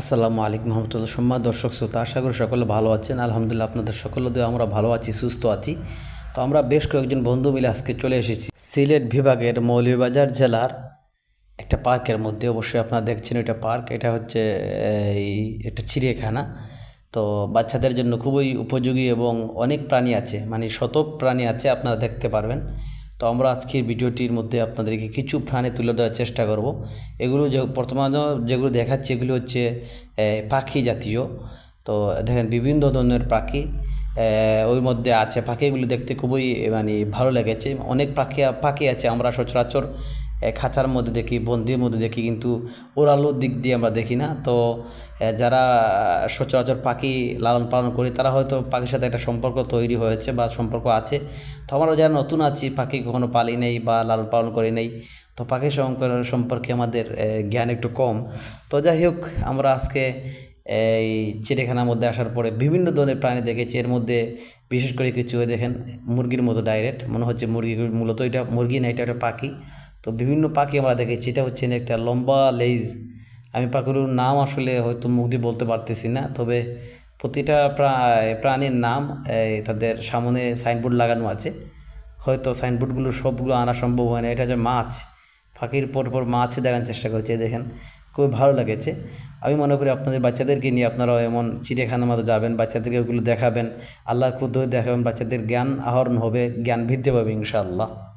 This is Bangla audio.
আসসালামু আলাইকুম রহমতুল্লাহ। সম্মান দর্শক, শ্রোতা, আশা করি সকলে ভালো আছেন। আলহামদুলিল্লাহ আপনাদের সকলে দিয়ে, আমরা ভালো আছি, সুস্থ আছি। তো আমরা বেশ কয়েকজন বন্ধু মিলে আজকে চলে এসেছি। সিলেট বিভাগের মৌলভীবাজার জেলার একটা পার্কের মধ্যে। অবশ্যই আপনারা দেখছেন এটা পার্ক। এটা হচ্ছে, এই একটা চিড়িয়াখানা। তো বাচ্চাদের জন্য খুবই উপযোগী এবং অনেক প্রাণী আছে মানে শত প্রাণী আছে, আপনারা দেখতে পারবেন। তো আমরা আজকের ভিডিওটির মধ্যে আপনাদেরকে কিছু প্রাণী তুলে ধরার চেষ্টা করব। এগুলো যে বর্তমানে যেগুলো দেখাচ্ছি এগুলো হচ্ছে পাখি জাতীয়। তো দেখেন বিভিন্ন ধরনের পাখি ওই মধ্যে আছে। পাখিগুলো দেখতে খুবই মানে ভালো লেগেছে। অনেক পাখি পাখি আছে আমরা সচরাচর খাঁচার মধ্যে দেখি, বন্দির মধ্যে দেখি, কিন্তু ওরালোর দিক দিয়ে আমরা দেখি না। তো যারা সচরাচর পাখি লালন পালন করি, তারা হয়তো পাখির সাথে একটা সম্পর্ক তৈরি হয়েছে বা সম্পর্ক আছে। তো আমরা যারা নতুন আছি, পাখি কখনো পালি নেই বা লালন পালন করি নেই, তো পাখি সম্পর্ক- সম্পর্কে আমাদের জ্ঞান একটু কম। তো যাই হোক, আমরা আজকে এই চিড়িয়াখানার মধ্যে আসার পরে বিভিন্ন ধরনের প্রাণী দেখেছি। এর মধ্যে বিশেষ করে কিছু দেখেন মুরগির মতো ডাইরেক্ট মনে হচ্ছে মুরগি মূলত এটা মুরগি না এটা একটা পাখি। তো বিভিন্ন পাখি আমরা দেখেছি। এটা হচ্ছে একটা লম্বা লেজ। আমি পাখিগুলোর নাম আসলে হয়তো মুখ দিয়ে বলতে পারতেছি না তবে প্রতিটা প্রা- প্রাণীর নাম এই, তাদের সামনে সাইনবোর্ড লাগানো আছে। হয়তো সাইনবোর্ডগুলো সবগুলো আনা সম্ভব হয় না। এটা হচ্ছে মাছ পাখির পর পর মাছ দেখার চেষ্টা করেছে। দেখেন খুবই ভালো লেগেছে। আমি মনে করি আপনাদের বাচ্চাদেরকে নিয়ে আপনারাও এমন চিড়িয়াখানার মতো যাবেন, বাচ্চাদেরকে ওগুলো দেখাবেন। আল্লাহর ক্ষুদ্র দেখাবেন, বাচ্চাদের জ্ঞান আহরণ হবে, জ্ঞান বৃদ্ধি পাবে ইনশাআল্লাহ।